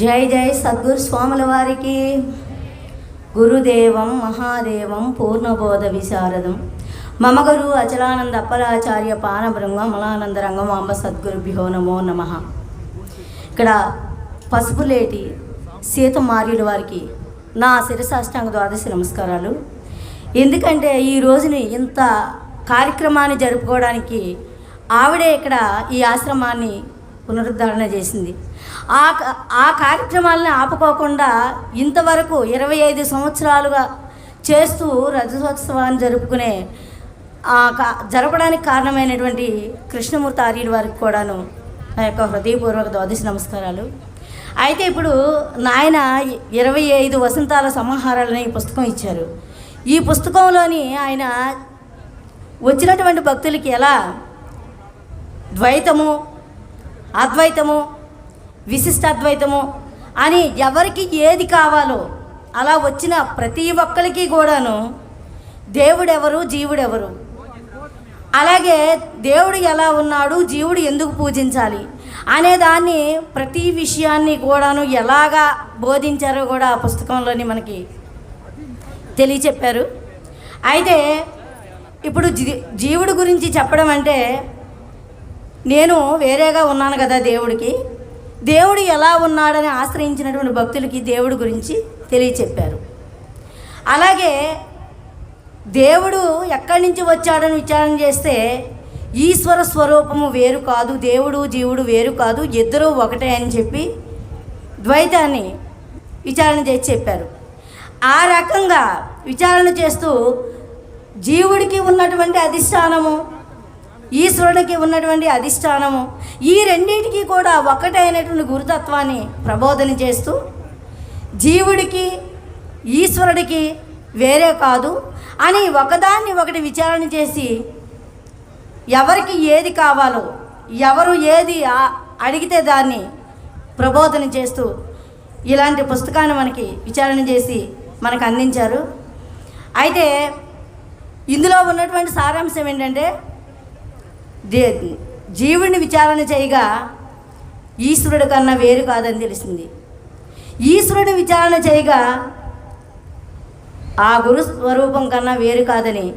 జై జై సద్గురు స్వాముల వారికి. గురుదేవం మహాదేవం పూర్ణబోధ విశారదం. మమ గురు అచలానంద అప్పలాచార్య పానబృంగం మలానంద రంగమాంబ సద్గురుభ్యో నమో నమ. ఇక్కడ పసుపులేటి సీతమార్యుల వారికి నా శిరసాష్టాంగ ద్వాదశి నమస్కారాలు. ఎందుకంటే ఈ రోజుని ఇంత కార్యక్రమాన్ని జరుపుకోవడానికి ఆవిడే ఇక్కడ ఈ ఆశ్రమాన్ని పునరుద్ధరణ చేసింది. ఆ ఆ కార్యక్రమాలను ఆపుకోకుండా ఇంతవరకు ఇరవై ఐదు సంవత్సరాలుగా చేస్తూ రజతోత్సవాన్ని జరుపుకునే ఆ కా- జరపడానికి కారణమైనటువంటి కృష్ణమూర్తి ఆర్యుడి వారికి కూడాను నా యొక్క హృదయపూర్వక ద్వాదశి నమస్కారాలు. అయితే ఇప్పుడు నాయన ఇరవై ఐదు వసంతాల సమాహారాలని ఈ పుస్తకం ఇచ్చారు. ఈ పుస్తకంలోని ఆయన వచ్చినటువంటి భక్తులకి ఎలా ద్వైతము అద్వైతము విశిష్టాద్వైతము అని ఎవరికి ఏది కావాలో అలా వచ్చిన ప్రతి ఒక్కరికి కూడాను దేవుడెవరు జీవుడెవరు? అలాగే దేవుడు ఎలా ఉన్నాడు జీవుడు ఎందుకు పూజించాలి అనే దాన్ని ప్రతి విషయాన్ని కూడాను ఎలాగా బోధించారో కూడా ఆ పుస్తకంలోని మనకి తెలియచెప్పారు. అయితే ఇప్పుడు జీ జీవుడి గురించి చెప్పడం అంటే నేను వేరేగా ఉన్నాను కదా దేవుడికి. దేవుడు ఎలా ఉన్నాడని ఆశ్రయించినటువంటి భక్తులకి దేవుడి గురించి తెలియచెప్పారు. అలాగే దేవుడు ఎక్కడి నుంచి వచ్చాడని విచారణ చేస్తే ఈశ్వర స్వరూపము వేరు కాదు దేవుడు జీవుడు వేరు కాదు ఇద్దరూ ఒకటే అని చెప్పి ద్వైతాన్ని విచారణ చేసి చెప్పారు. ఆ రకంగా విచారణ చేస్తూ జీవుడికి ఉన్నటువంటి అధిష్టానము ఈశ్వరుడికి ఉన్నటువంటి అధిష్టానము. ఈ రెండింటికి కూడా ఒకటైనటువంటి గురుతత్వాన్ని ప్రబోధన చేస్తూ జీవుడికి ఈశ్వరుడికి వేరే కాదు అని ఒకదాన్ని ఒకటి విచారణ చేసి ఎవరికి ఏది కావాలో ఎవరు ఏది అడిగితే దాన్ని ప్రబోధన చేస్తూ ఇలాంటి పుస్తకాన్ని మనకి విచారణ చేసి మనకు అందించారు. అయితే ఇందులో ఉన్నటువంటి సారాంశం ఏంటంటే జీవుడిని విచారణ చేయగా ఈశ్వరుడి కన్నా వేరు కాదని తెలిసింది. ఈశ్వరుని విచారణ చేయగా ఆ గురు స్వరూపం కన్నా వేరు కాదని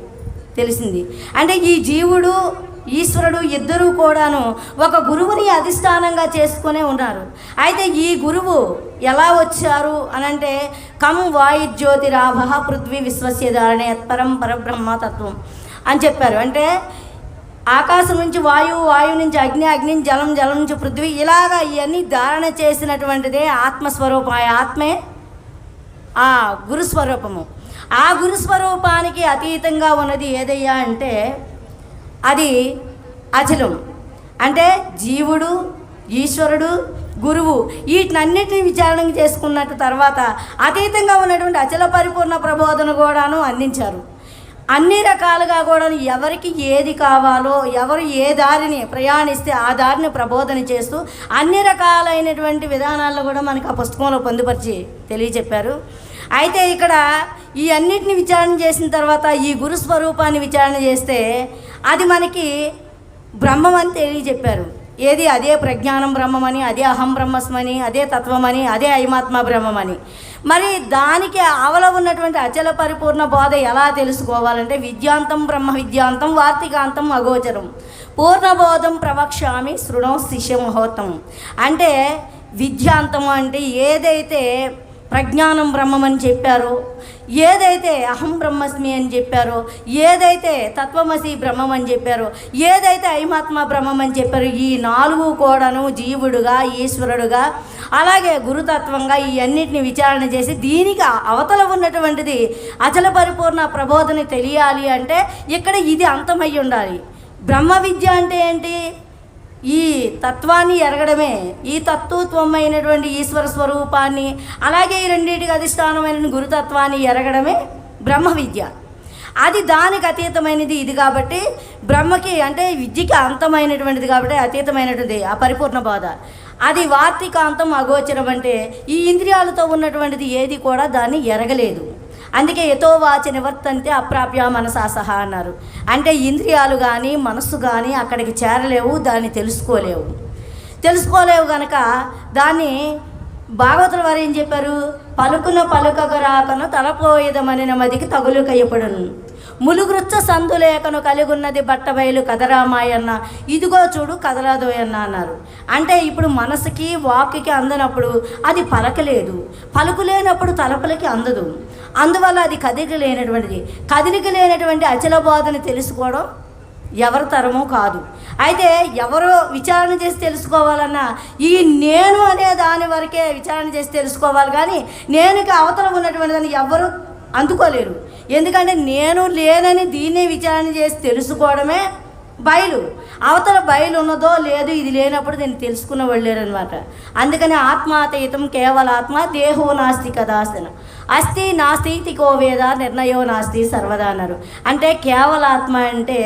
తెలిసింది. అంటే ఈ జీవుడు ఈశ్వరుడు ఇద్దరూ కూడాను ఒక గురువుని అధిష్టానంగా చేసుకునే ఉన్నారు. అయితే ఈ గురువు ఎలా వచ్చారు అనంటే కం వాయుజ్యోతిరాభ పృథ్వీ విశ్వస్య ధారణే పరం పరబ్రహ్మ తత్వం అని చెప్పారు. అంటే ఆకాశం నుంచి వాయువు వాయువు నుంచి అగ్ని అగ్ని జలం జలం నుంచి పృథ్వీ ఇలాగా ఇవన్నీ ధారణ చేసినటువంటిదే ఆత్మస్వరూపం ఆ ఆత్మే. ఆ గురుస్వరూపము. ఆ గురుస్వరూపానికి అతీతంగా ఉన్నది ఏదయ్యా అంటే అది అచలం అంటే జీవుడు ఈశ్వరుడు గురువు వీటినన్నిటిని విచారణ చేసుకున్నట్టు తర్వాత అతీతంగా ఉన్నటువంటి అచల పరిపూర్ణ ప్రబోధన కూడాను అందించారు. అన్ని రకాలుగా కూడా ఎవరికి ఏది కావాలో ఎవరు ఏ దారిని ప్రయాణిస్తే ఆ దారిని ప్రబోధన చేస్తూ అన్ని రకాలైనటువంటి విధానాల్లో కూడా మనకి ఆ పుస్తకంలో పొందుపరిచి తెలియజెప్పారు. అయితే ఇక్కడ ఈ అన్నిటిని విచారణ చేసిన తర్వాత ఈ గురు స్వరూపాన్ని విచారణ చేస్తే అది మనకి బ్రహ్మం అని తెలియజెప్పారు. ఏది అదే ప్రజ్ఞానం బ్రహ్మమని అదే అహం బ్రహ్మస్మని అదే తత్వమని అదే ఐమాత్మ బ్రహ్మమని. మరి దానికి ఆవల ఉన్నటువంటి అచల పరిపూర్ణ బోధ ఎలా తెలుసుకోవాలంటే విద్యాంతం బ్రహ్మ విద్యాంతం వార్తికాంతం అగోచరం. పూర్ణబోధం ప్రవక్ష్యామి శృణం శిష్యమహోత్తం అంటే విద్యాంతం అంటే ఏదైతే ప్రజ్ఞానం బ్రహ్మమని చెప్పారో. ఏదైతే అహం బ్రహ్మస్మి అని చెప్పారో ఏదైతే తత్వమసి బ్రహ్మం అని చెప్పారో ఏదైతే ఐమాత్మ బ్రహ్మం అని చెప్పారో ఈ నాలుగు కూడాను జీవుడుగా ఈశ్వరుడుగా అలాగే గురుతత్వంగా ఈ అన్నిటిని విచారణ చేసి దీనికి అవతల ఉన్నటువంటిది అచల పరిపూర్ణ ప్రబోధన తెలియాలి అంటే ఇక్కడ ఇది అంతమై ఉండాలి. బ్రహ్మ విద్య అంటే ఏంటి? ఈ తత్వాన్ని ఎరగడమే ఈ తత్వత్వమైనటువంటి ఈశ్వర స్వరూపాన్ని అలాగే ఈ రెండింటికి అధిష్టానమైన గురుతత్వాన్ని ఎరగడమే బ్రహ్మ విద్య అది దానికి అతీతమైనది ఇది కాబట్టి బ్రహ్మకి అంటే విద్యకి అంతమైనటువంటిది కాబట్టి అతీతమైనటువంటిది ఆ పరిపూర్ణ బోధ. అది వార్తికాంతం అగోచరం అంటే ఈ ఇంద్రియాలతో ఉన్నటువంటిది ఏది కూడా దాన్ని ఎరగలేదు. అందుకే యథోవాచ నివర్తంతే అప్రాప్య మనసాసహ అన్నారు. అంటే ఇంద్రియాలు కానీ మనస్సు కానీ అక్కడికి చేరలేవు దాన్ని తెలుసుకోలేవు. తెలుసుకోలేవు గనక దాన్ని భాగవతుల వారు ఏం చెప్పారు? పలుకున పలుకగ రాకను తలపోయేదమని మదికి తగులు కయ్యపడును ములుగురుచ్చ సందులేకను కలిగున్నది బట్టబయలు కదరామాయన్న ఇదిగో చూడు కదరాదోయన్న అన్నారు. అంటే ఇప్పుడు మనసుకి వాక్కి అందనప్పుడు అది పలకలేదు. పలుకులేనప్పుడు తలపలకి అందదు. అందువల్ల అది కదిలిక లేనటువంటిది. కదిలిక లేనటువంటి అచల బోధన తెలుసుకోవడం ఎవరి తరమో కాదు. అయితే ఎవరో విచారణ చేసి తెలుసుకోవాలన్నా ఈ నేను అనే దాని వరకే విచారణ చేసి తెలుసుకోవాలి కానీ నేనుకి అవతల ఉన్నటువంటి దాన్ని ఎవరు అందుకోలేరు. ఎందుకంటే నేను లేనని దీన్నే విచారణ చేసి తెలుసుకోవడమే బయలు. అవతల బయలు ఉన్నదో లేదో ఇది లేనప్పుడు దీన్ని తెలుసుకున్న వెళ్ళారనమాట అందుకని ఆత్మాతీతం కేవల ఆత్మ దేహో నాస్తి కదాస్తన అస్థి నాస్తి తికో వేద నిర్ణయో నాస్తి సర్వదా అన్నారు. అంటే కేవల ఆత్మ అంటే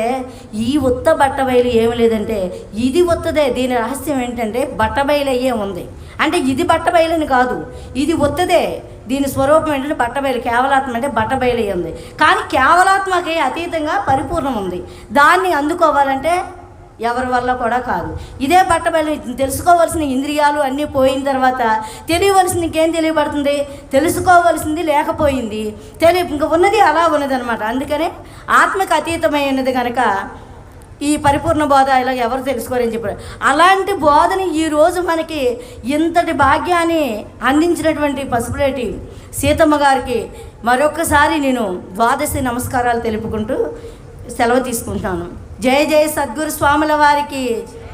ఈ ఉత్త బట్ట బయలు ఏమి లేదంటే ఇది ఉత్తదే దీని రహస్యం ఏంటంటే బట్ట బయలు ఉంది. అంటే ఇది బట్ట బయలని కాదు. ఇది ఉత్తదే దీని స్వరూపం ఏంటంటే బట్టబయలు కేవలాత్మ అంటే బట్టబయలు ఉంది. కానీ కేవలాత్మకి అతీతంగా పరిపూర్ణం ఉంది. దాన్ని అందుకోవాలంటే ఎవరి వల్ల కూడా కాదు. ఇదే బట్టబయలు తెలుసుకోవాల్సిన ఇంద్రియాలు అన్నీ పోయిన తర్వాత తెలియవలసింది ఇంకేం తెలియబడుతుంది? తెలుసుకోవలసింది లేకపోయింది. తెలియ ఇంక ఉన్నది అలా ఉన్నదనమాట అందుకనే ఆత్మకు అతీతమైనది కనుక ఈ పరిపూర్ణ బోధ ఇలా ఎవరు తెలుసుకోరని చెప్పారు. అలాంటి బోధని ఈరోజు మనకి ఇంతటి భాగ్యాన్ని అందించినటువంటి పసుపులేటి సీతమ్మ గారికి మరొకసారి నేను ద్వాదశి నమస్కారాలు తెలుపుకుంటూ సెలవు తీసుకుంటాను. జయ జయ సద్గురు స్వాముల వారికి.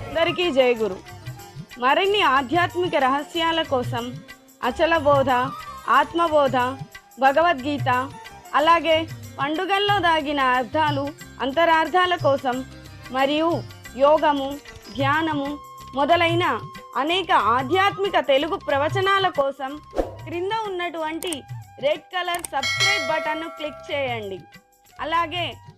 అందరికీ జయ గురు. మరిన్ని ఆధ్యాత్మిక రహస్యాల కోసం అచల బోధ ఆత్మబోధ భగవద్గీత అలాగే పండుగల్లో దాగిన అర్థాలు అంతరార్థాల కోసం మరియు యోగము ధ్యానము మొదలైన అనేక ఆధ్యాత్మిక తెలుగు ప్రవచనాల కోసం క్రింద ఉన్నటువంటి రెడ్ కలర్ సబ్స్క్రైబ్ బటన్ను క్లిక్ చేయండి. అలాగే